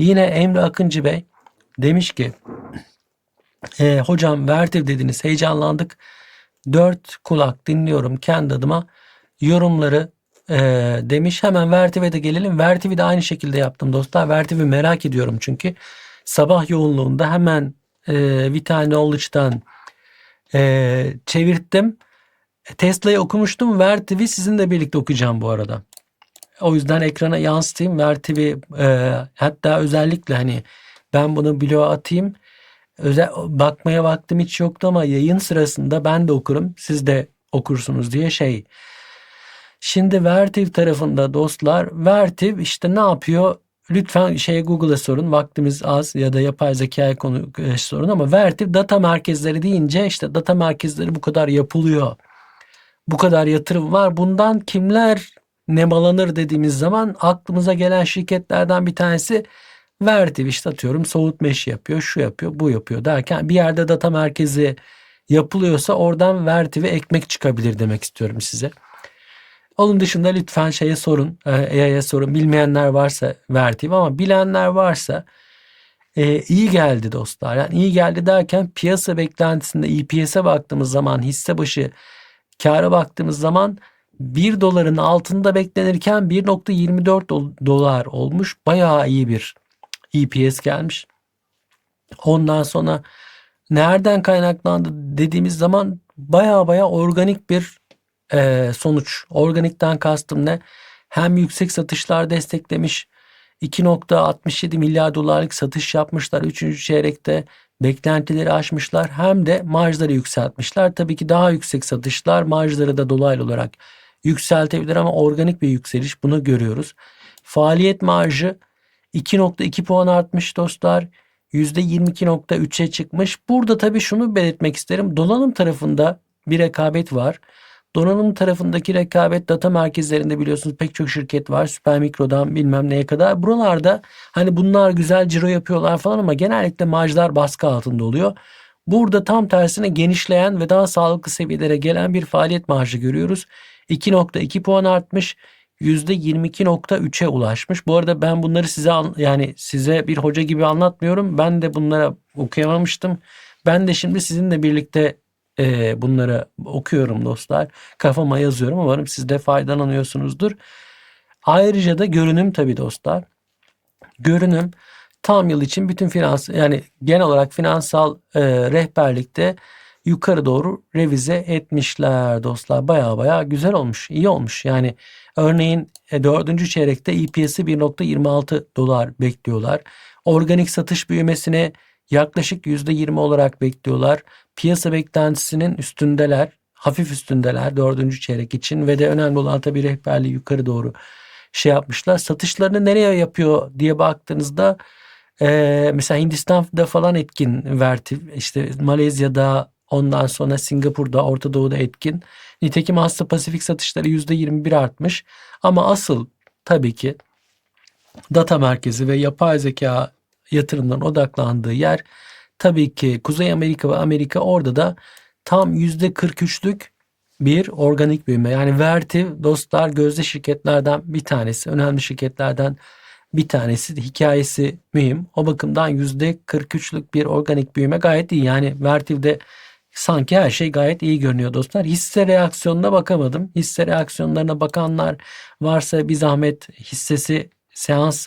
Yine Emre Akıncı Bey demiş ki e, hocam Vertiv dediniz heyecanlandık. Dört kulak dinliyorum kendi adıma yorumları e, demiş. Hemen Vertiv'e de gelelim. Vertiv'i de aynı şekilde yaptım dostlar. Vertiv'i merak ediyorum çünkü sabah yoğunluğunda hemen e, Vital Knowledge'dan e, çevirttim. Tesla'yı okumuştum. Vertiv'i sizinle birlikte okuyacağım bu arada. O yüzden ekrana yansıtayım. Vertiv'i e, hatta özellikle hani ben bunu bloğa atayım. Özel, bakmaya vaktim hiç yoktu ama yayın sırasında ben de okurum. Siz de okursunuz diye şey. Şimdi Vertiv tarafında dostlar Vertiv işte ne yapıyor? Lütfen şeye Google'a sorun. Vaktimiz az ya da yapay zekaya konu e, sorun ama Vertiv data merkezleri deyince işte data merkezleri bu kadar yapılıyor. Bu kadar yatırım var. Bundan kimler nemalanır dediğimiz zaman aklımıza gelen şirketlerden bir tanesi Vertiv işte atıyorum soğutma işi yapıyor, şu yapıyor, bu yapıyor derken bir yerde data merkezi yapılıyorsa oradan Vertiv'e ekmek çıkabilir demek istiyorum size. Onun dışında lütfen şeye sorun, AI'ye sorun. Bilmeyenler varsa Vertiv ama bilenler varsa e, iyi geldi dostlar. Yani iyi geldi derken piyasa beklentisinde EPS'e baktığımız zaman hisse başı kâra baktığımız zaman 1 doların altında beklenirken 1.24 dolar olmuş. Bayağı iyi bir EPS gelmiş. Ondan sonra nereden kaynaklandı dediğimiz zaman baya baya organik bir e, sonuç. Organikten kastım ne? Hem yüksek satışlar desteklemiş. 2.67 milyar dolarlık satış yapmışlar 3. çeyrekte. Beklentileri aşmışlar hem de marjları yükseltmişler. Tabii ki daha yüksek satışlar marjları da dolaylı olarak yükseltebilir ama organik bir yükseliş bunu görüyoruz. Faaliyet marjı 2.2 puan artmış dostlar. %22.3'e çıkmış. Burada tabii şunu belirtmek isterim. Donanım tarafında bir rekabet var. Donanım tarafındaki rekabet data merkezlerinde biliyorsunuz pek çok şirket var. Süpermikro'dan bilmem neye kadar. Buralarda hani bunlar güzel ciro yapıyorlar falan ama genellikle marjlar baskı altında oluyor. Burada tam tersine genişleyen ve daha sağlıklı seviyelere gelen bir faaliyet marjı görüyoruz. 2.2 puan artmış. %22.3'e ulaşmış. Bu arada ben bunları size yani size bir hoca gibi anlatmıyorum. Ben de bunlara okuyamamıştım. Ben de şimdi sizinle birlikte e, bunları okuyorum dostlar. Kafama yazıyorum. Umarım siz de faydalanıyorsunuzdur. Ayrıca da görünüm tabii dostlar. Görünüm tam yıl için bütün finans yani genel olarak finansal e, rehberlikte yukarı doğru revize etmişler dostlar. Baya baya güzel olmuş, iyi olmuş. Yani örneğin e, dördüncü çeyrekte EPS'i 1.26 dolar bekliyorlar. Organik satış büyümesine yaklaşık %20 olarak bekliyorlar. Piyasa beklentisinin üstündeler, hafif üstündeler dördüncü çeyrek için ve de önemli olan tabii rehberliği yukarı doğru şey yapmışlar. Satışlarını nereye yapıyor diye baktığınızda e, mesela Hindistan'da falan etkin Vertiv, işte Malezya'da ondan sonra Singapur'da, Orta Doğu'da etkin. Nitekim Asya Pasifik satışları %21 artmış. Ama asıl tabii ki data merkezi ve yapay zeka yatırımların odaklandığı yer tabii ki Kuzey Amerika ve Amerika orada da tam %43'lük bir organik büyüme. Yani Vertiv dostlar gözde şirketlerden bir tanesi, önemli şirketlerden bir tanesi. Hikayesi mühim. O bakımdan %43'lük bir organik büyüme gayet iyi. Yani Vertiv'de sanki her şey gayet iyi görünüyor dostlar. Hisse reaksiyonuna bakamadım. Hisse reaksiyonlarına bakanlar varsa bir zahmet hissesi seans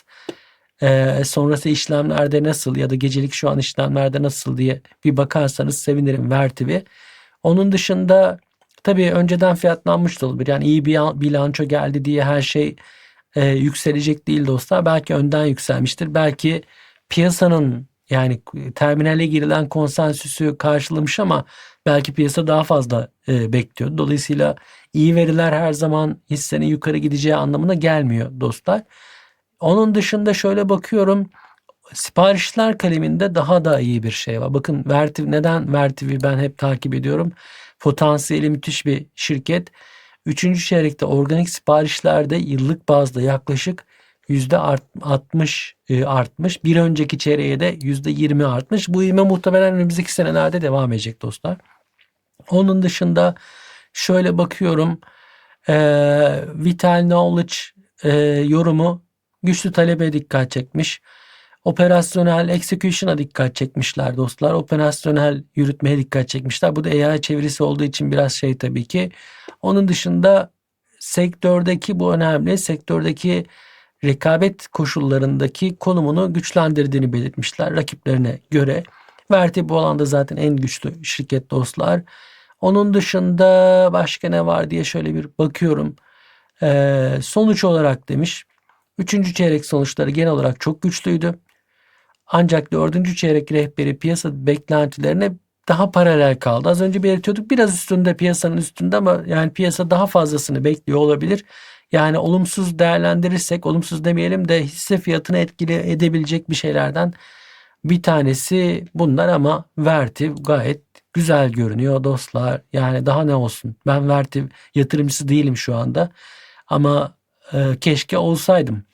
e, sonrası işlemlerde nasıl ya da gecelik şu an işlemlerde nasıl diye bir bakarsanız sevinirim Vertiv'i. Onun dışında tabii önceden fiyatlanmış da olabilir. Yani iyi bir bilanço geldi diye her şey e, yükselecek değil dostlar. Belki önden yükselmiştir. Belki piyasanın yani terminale girilen konsensüsü karşılamış ama belki piyasa daha fazla e, bekliyor. Dolayısıyla iyi veriler her zaman hissenin yukarı gideceği anlamına gelmiyor dostlar. Onun dışında şöyle bakıyorum siparişler kaleminde daha da iyi bir şey var. Bakın Vertiv neden Vertiv'i ben hep takip ediyorum. Potansiyeli müthiş bir şirket. Üçüncü çeyrekte organik siparişlerde yıllık bazda yaklaşık yüzde 60 e, artmış. Bir önceki çeyreğe de yüzde 20 artmış. Bu ivme muhtemelen önümüzdeki senelerde devam edecek dostlar. Onun dışında şöyle bakıyorum. E, Vital Knowledge e, yorumu güçlü talebe dikkat çekmiş. Operasyonel execution'a dikkat çekmişler dostlar. Operasyonel yürütmeye dikkat çekmişler. Bu da AI çevirisi olduğu için biraz şey tabii ki. Onun dışında sektördeki bu önemli. Sektördeki rekabet koşullarındaki konumunu güçlendirdiğini belirtmişler rakiplerine göre. Verti bu alanda zaten en güçlü şirket dostlar. Onun dışında başka ne var diye şöyle bir bakıyorum. Ee, sonuç olarak demiş. Üçüncü çeyrek sonuçları genel olarak çok güçlüydü. Ancak dördüncü çeyrek rehberi piyasa beklentilerine daha paralel kaldı. Az önce belirtiyorduk biraz üstünde piyasanın üstünde ama yani piyasa daha fazlasını bekliyor olabilir. Yani olumsuz değerlendirirsek olumsuz demeyelim de hisse fiyatını etkili edebilecek bir şeylerden bir tanesi bunlar ama Vertiv gayet güzel görünüyor dostlar. Yani daha ne olsun ben Vertiv yatırımcısı değilim şu anda ama e, keşke olsaydım.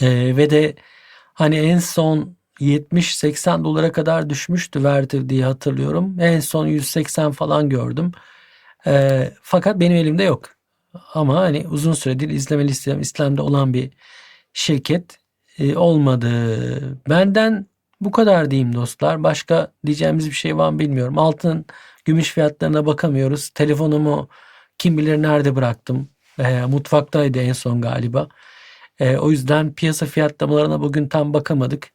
E, ve de hani en son 70-80 dolara kadar düşmüştü Vertiv diye hatırlıyorum. En son 180 falan gördüm. E, fakat benim elimde yok. Ama hani uzun süredir izleme listem İslam'da olan bir şirket e, olmadı. Benden bu kadar diyeyim dostlar. Başka diyeceğimiz bir şey var mı bilmiyorum. Altın, gümüş fiyatlarına bakamıyoruz. Telefonumu kim bilir nerede bıraktım. E, mutfaktaydı en son galiba. E, o yüzden piyasa fiyatlamalarına bugün tam bakamadık.